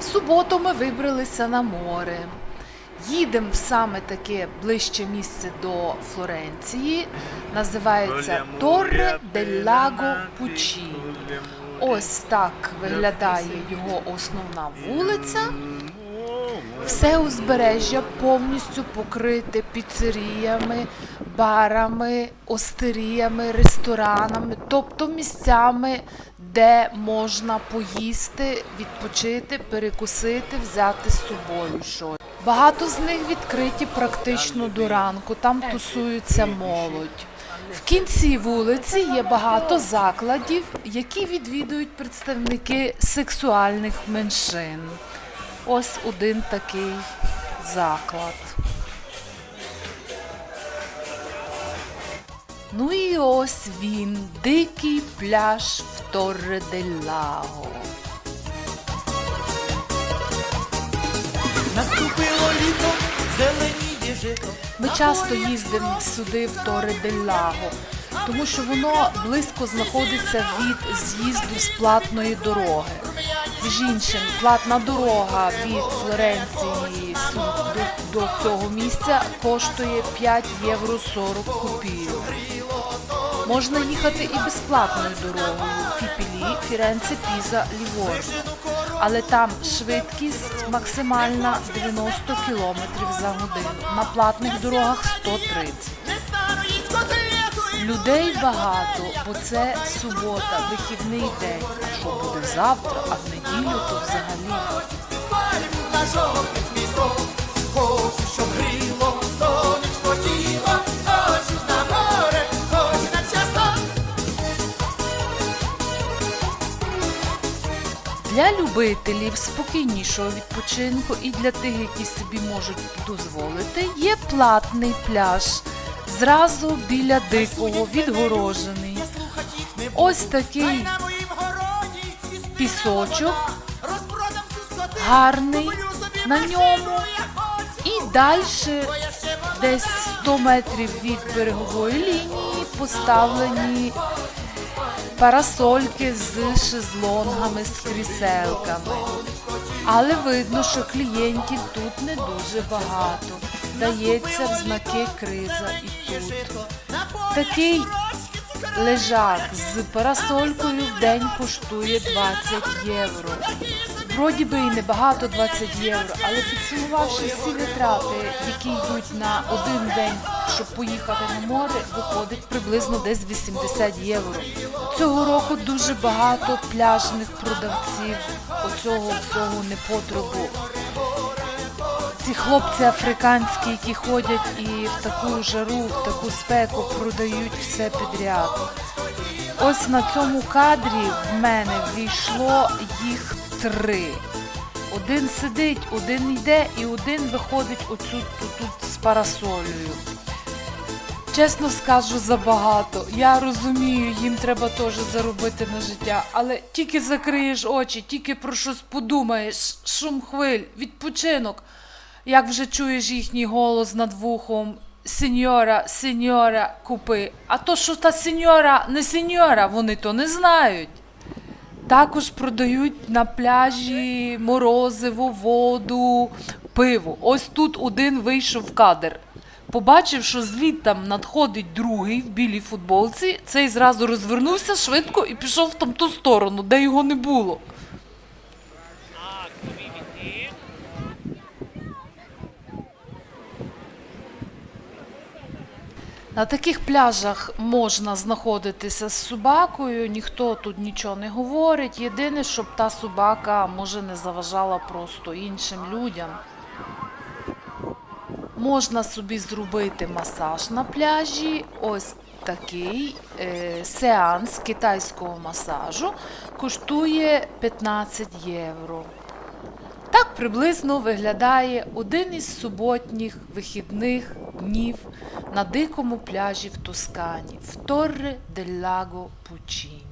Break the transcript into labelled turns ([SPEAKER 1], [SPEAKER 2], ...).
[SPEAKER 1] В суботу ми вибралися на море. Їдемо в саме таке ближче місце до Флоренції. Називається Торре дель Лаго Пучіні. Ось так виглядає його основна вулиця. Все узбережжя повністю покрите піцеріями, барами, остеріями, ресторанами, тобто місцями, де можна поїсти, відпочити, перекусити, взяти з собою щось. Багато з них відкриті практично до ранку, там тусується молодь. В кінці вулиці є багато закладів, які відвідують представники сексуальних меншин. Ось один такий заклад. Ну і ось він, дикий пляж в Торре дель Лаго.
[SPEAKER 2] Наступило літо, зеленіє жито.
[SPEAKER 1] Ми часто їздимо сюди в Торе дель Лаго, тому що воно близько знаходиться від з'їзду з платної дороги. Між іншим, платна дорога від Флоренції до, до цього місця коштує 5 євро 40 копійок. Можна їхати і безплатною дорогою Фіпілі, Фіренце, Піза, Ліворно. Але там швидкість максимальна 90 км за годину. На платних дорогах 130. Людей багато, бо це субота, вихідний день. А що буде завтра, а в неділю то взагалі. Для любителів спокійнішого відпочинку і для тих, які собі можуть дозволити, є платний пляж. Зразу біля дикого відгорожений. Ось такий пісочок гарний на ньому. І далі десь 100 метрів від берегової лінії поставлені парасольки з шезлонгами, з кріселками. Але видно, що клієнтів тут не дуже багато. Дається в знаки криза і тут. Такий лежак з парасолькою в день коштує 20 євро. Вроді би і небагато 20 євро, але підсумувавши всі витрати, які йдуть на один день, щоб поїхати на море, виходить приблизно десь 80 євро. Цього року дуже багато пляжних продавців оцього всього непотребу. Ці хлопці африканські, які ходять і в таку жару, в таку спеку продають все підряд. Ось на цьому кадрі в мене війшло їх три. Один сидить, один йде і один виходить тут, тут з парасолею. Чесно скажу, забагато. Я розумію, їм треба теж заробити на життя, але тільки закриєш очі, тільки про щось подумаєш, шум хвиль, відпочинок. Як вже чуєш їхній голос над вухом, сеньора, сеньора, купи. А то, що та сеньора не сеньора, вони то не знають. Також продають на пляжі морозиво, воду, пиво. Ось тут один вийшов в кадр. Побачив, що звідтам надходить другий в білій футболці, цей зразу розвернувся швидко і пішов в там ту сторону, де його не було. На таких пляжах можна знаходитися з собакою, ніхто тут нічого не говорить. Єдине, щоб та собака може не заважала просто іншим людям. Можна собі зробити масаж на пляжі. Ось такий е, сеанс китайського масажу коштує 15 євро. Так приблизно виглядає один із суботніх вихідних днів на дикому пляжі в Тоскані в Торре дель Лаго Пучіні.